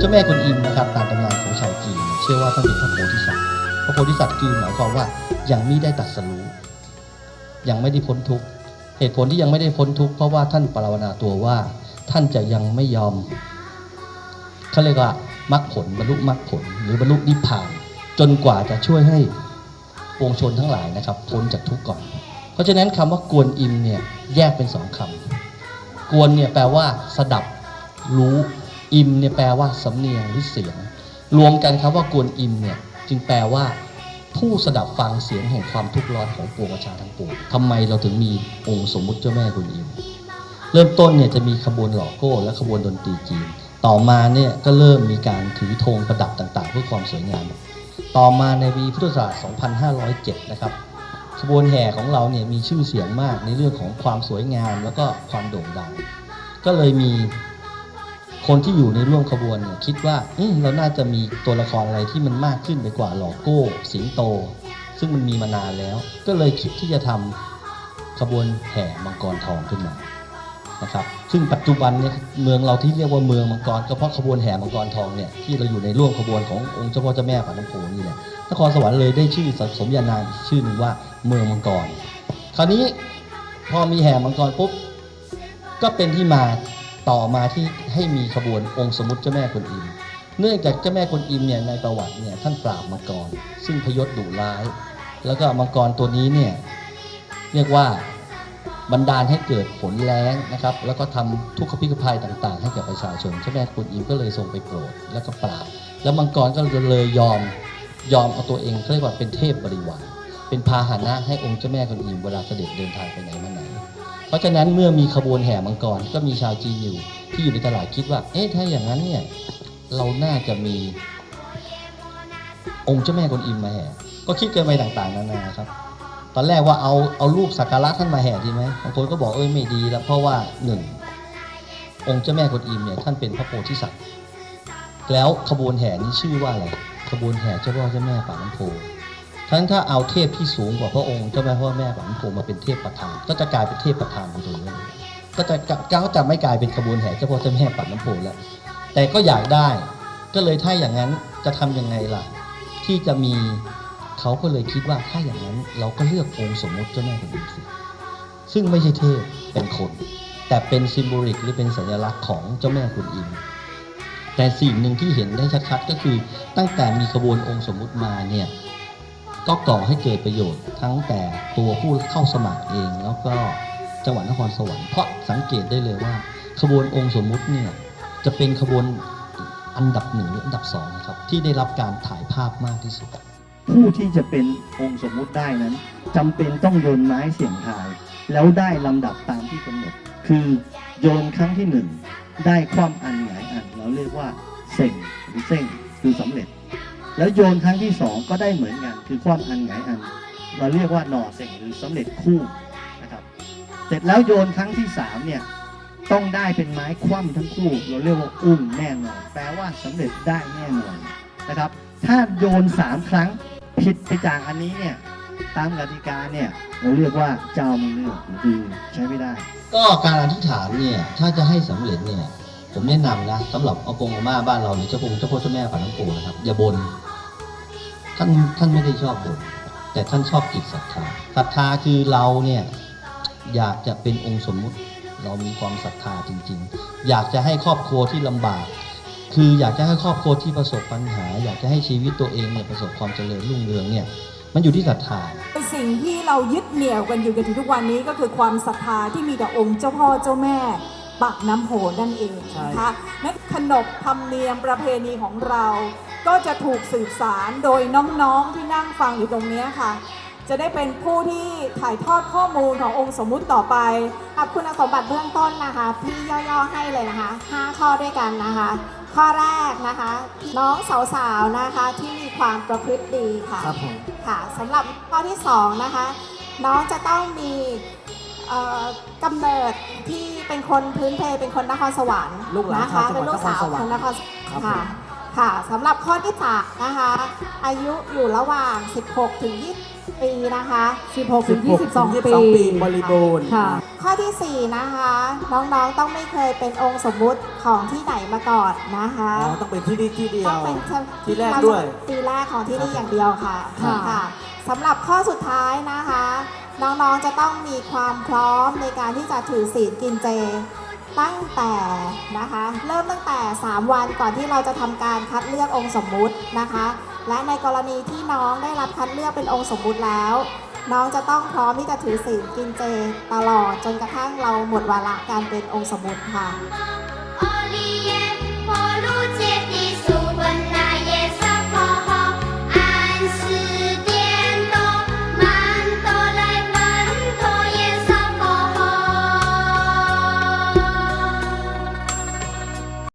เจ้าแม่กวนอิมนะครับตามตำนานของชาวจีนเชื่อว่าท่านเป็นพระโพธิสัตว์พระโพธิสัตว์คือหมายความว่ายังไม่ได้ตรัสรู้ยังไม่ได้พ้นทุกข์เหตุผลที่ยังไม่ได้พ้นทุกข์เพราะว่าท่านปรารถนาตัวว่า ท่านจะยังไม่ยอมเขาเรียกว่ามรรคผลบรรลุมรรคผล หรือบรรลุนิพพาน จนกว่าจะช่วยให้ปวงชนทั้งหลายนะครับพ้นจากทุกข์ก่อน เพราะฉะนั้นคำว่ากวนอิมเนี่ยแยกเป็นสองคำกวนเนี่ยแปลว่าสดับรู้ อิมเนี่ยแปลว่าสำเนียงหรือเสียง รวมกันครับว่ากวนอิมเนี่ยจึงแปลว่า ผู้สดับฟังเสียงแห่งความทุกข์ร้อนของปวงประชาทั้งปวงทำไมเราถึงมีองค์สมมุติเจ้าแม่กวนอิม เริ่มต้นเนี่ยจะมีขบวนหล่อโก้ และขบวนดนตรีจีน ต่อมาเนี่ยก็เริ่มมีการถือธงประดับต่างๆ เพื่อความสวยงาม ต่อมาในปีพุทธศักราช 2507 นะครับขบวนแห่ของเราเนี่ยมีชื่อเสียงมากในเรื่องของความสวยงามแล้วก็ความโด่งดัง ก็เลยมี คนที่อยู่ในร่วมขบวนเนี่ยคิดว่าเอ๊ะเราน่าจะมีตัวละครอะไรที่มันมากขึ้นไปกว่าหล่อโก้ สิงโต ซึ่งมันมีมานานแล้ว ก็เลยคิดที่จะทำขบวนแห่มังกรทองขึ้นมานะครับซึ่งปัจจุบันเนี่ยเมืองเราที่เรียกว่าเมืองมังกรก็เพราะขบวนแห่มังกรทองเนี่ยที่เราอยู่ในร่วมขบวนขององค์เจ้าพ่อเจ้าแม่ปากน้ำโขนี่แหละนครสวรรค์เลยได้ชื่อสมญานามชื่อหนึ่งว่าเมืองมังกร คราวนี้พอมีแห่มังกรปุ๊บก็เป็นที่มา ต่อมาที่ให้มีขบวนองค์สมมติเจ้าแม่กวนอิม เนื่องจากเจ้าแม่กวนอิมเนี่ยในประวัติเนี่ยท่านปราบมังกรซึ่งพยศดุร้าย แล้วก็มังกรตัวนี้เนี่ยเรียกว่าบันดาลให้เกิดฝนแล้งนะครับ แล้วก็ทำทุกขพิกภัยต่าง ๆ ให้แก่ประชาชนเจ้าแม่กวนอิมก็เลยทรงไปโปรดแล้วก็ปราบ แล้วมังกรก็เลยยอมยอมเอาตัวเองเขาเรียกว่าเป็นเทพบริวารเป็นพาหนะให้องค์เจ้าแม่กวนอิมเวลาเสด็จเดินทางไปไหนมาไหน เพราะฉะนั้นเมื่อมีขบวนแห่มังกรก็มีชาวจีนอยู่ ที่อยู่ในตลาดคิดว่า เอ๊ะถ้าอย่างนั้นเนี่ยเราน่าจะมี องค์เจ้าแม่กวนอิมมาแห่ก็คิดกันไปต่างๆนานาครับ ตอนแรกว่าเอาเอารูปสักการะท่านมาแห่ดีไหมบางคนก็บอกเอ้ยไม่ดีแล้วเพราะว่าหนึ่งองค์เจ้าแม่กวนอิมเนี่ยท่านเป็นพระโพธิสัตว์แล้วขบวนแห่นี้ชื่อว่าอะไรขบวนแห่เจ้าพ่อเจ้าแม่ปาน้ำโพ ทั้งถ้าเอาเทพที่สูงกว่าพระองค์เจ้าแม่พ่อแม่ปากน้ำโพมาเป็นเทพประธาน ก็จะกลายเป็นเทพประธานไปโดยเลยก็จะก็จะไม่กลายเป็นขบวนแห่เจ้าพ่อเจ้าแม่ปากน้ำโพแล้ว แต่ก็อยากได้ ก็เลยถ้าอย่างนั้นจะทำยังไงล่ะ ที่จะมีเขาก็เลยคิดว่าถ้าอย่างนั้นเราก็เลือกองค์สมมติเจ้าแม่กวนอิมสิซึ่งไม่ใช่เทพเป็นคน แต่เป็นซิมโบลิกหรือเป็นสัญลักษณ์ของเจ้าแม่กวนอิมแต่สิ่งหนึ่งที่เห็นได้ชัดๆก็คือตั้งแต่มีขบวนองค์สมมุติมาเนี่ย ก็ก่อให้เกิดประโยชน์ทั้งแต่ตัวผู้เข้าสมัครเอง แล้วก็จังหวัดนครสวรรค์เพราะสังเกตได้เลยว่า ขบวนองค์สมมุติเนี่ยจะเป็นขบวนอันดับหนึ่งหรืออันดับสองครับ ที่ได้รับการถ่ายภาพมากที่สุด ผู้ที่จะเป็นองค์สมมุติได้นั้นจำเป็นต้องโยนไม้เสี่ยงทาย แล้วได้ลำดับตามที่กำหนด คือโยนครั้งที่หนึ่งได้ความอันหงายอัน เราเรียกว่าเซ็งหรือเซ็งคือสำเร็จ แล้วโยนครั้งที่สองก็ได้เหมือนกันคือความอันหงายอัน เราเรียกว่าหน่อเซ็งหรือสำเร็จคู่นะครับ เสร็จแล้วโยนครั้งที่สามเนี่ยต้องได้เป็นไม้คว่ำทั้งคู่ เราเรียกว่าอุ้มแน่นอนแปลว่าสำเร็จได้แน่นอนนะครับ ถ้าโยนสามครั้งผิดไปจากอันนี้เนี่ยตามกติกาเนี่ยเราเรียกว่าเจ้าไม่เลือกคือใช้ไม่ได้ ก็การอธิษฐานเนี่ยถ้าจะให้สำเร็จเนี่ย ผมแนะนำนะสำหรับอากงอาม่าบ้านเราหรือเจ้าพงเจ้าพ่อเจ้าแม่ฝันน้ำโกนะครับ อย่าบนท่านท่านไม่ได้ชอบบนแต่ท่านชอบจิตศรัทธาศรัทธาคือเราเนี่ยอยากจะเป็นองค์สมมุติ เรามีความศรัทธาจริง ๆ อยากจะให้ครอบครัวที่ลำบาก คืออยากจะให้ครอบครัวที่ประสบปัญหา อยากจะให้ชีวิตตัวเองเนี่ยประสบความเจริญรุ่งเรืองเนี่ยมันอยู่ที่ศรัทธาสิ่งที่เรายึดเหนี่ยวกันอยู่กันถึงทุกวันนี้ก็คือความศรัทธาที่มีต่อองค์เจ้าพ่อเจ้าแม่ ปากน้ำโพนั่นเองนะคะนั่นขนบธรรมเนียมประเพณีของเรา ก็จะถูกสืบสารโดยน้องๆที่นั่งฟังอยู่ตรงเนี้ยค่ะ จะได้เป็นผู้ที่ถ่ายทอดข้อมูลขององค์สมมุติต่อไปกับคุณสมบัติเบื้องต้นนะคะ พี่ย่อๆให้เลยนะคะ 5 ข้อด้วยกันนะคะ ข้อแรกนะคะ น้องสาวๆนะคะที่มีความประพฤติดีค่ะครับผมค่ะสำหรับข้อที่2นะคะ น้องจะต้องมีเอ่อ กำเนิดที่เป็นคนพื้นเพเป็นคนนครสวรรค์ลูกหลานนะคะชาวจังหวัดเป็นลูกสาวนครสวรรค์คนนครสวรรครับค์ค่ะผมค่ะสำหรับข้อที่สามนะคะอายุอยู่ระหว่าง 16 ถึง 20 ปีนะคะ 16ถึง22 ปีปีบริบูรณ์ ค่ะ ข้อทีสี่4 นะคะ น้องๆต้องไม่เคยเป็นองค์สมมุติของที่ไหนมาก่อนนะคะ อ๋อต้องเป็นที่นี่ที่เดียต้อว งเป็นที่แรกด้วย ปีแรกของที่นี่อย่างเดียวค่ะค่ะ ค่ะ สำหรับข้อสุดท้ายนะคะ น้องๆจะต้องมีความพร้อมในการที่จะถือศีลกินเจ ตั้งแต่นะคะ เริ่มตั้งแต่ 3 วันก่อนที่เราจะทำการคัดเลือกองค์สมมุตินะคะ และในกรณีที่น้องได้รับคัดเลือกเป็นองค์สมมุติแล้ว น้องจะต้องพร้อมที่จะถือศีลกินเจตลอดจนกระทั่งเราหมดวาระการเป็นองค์สมมุติค่ะ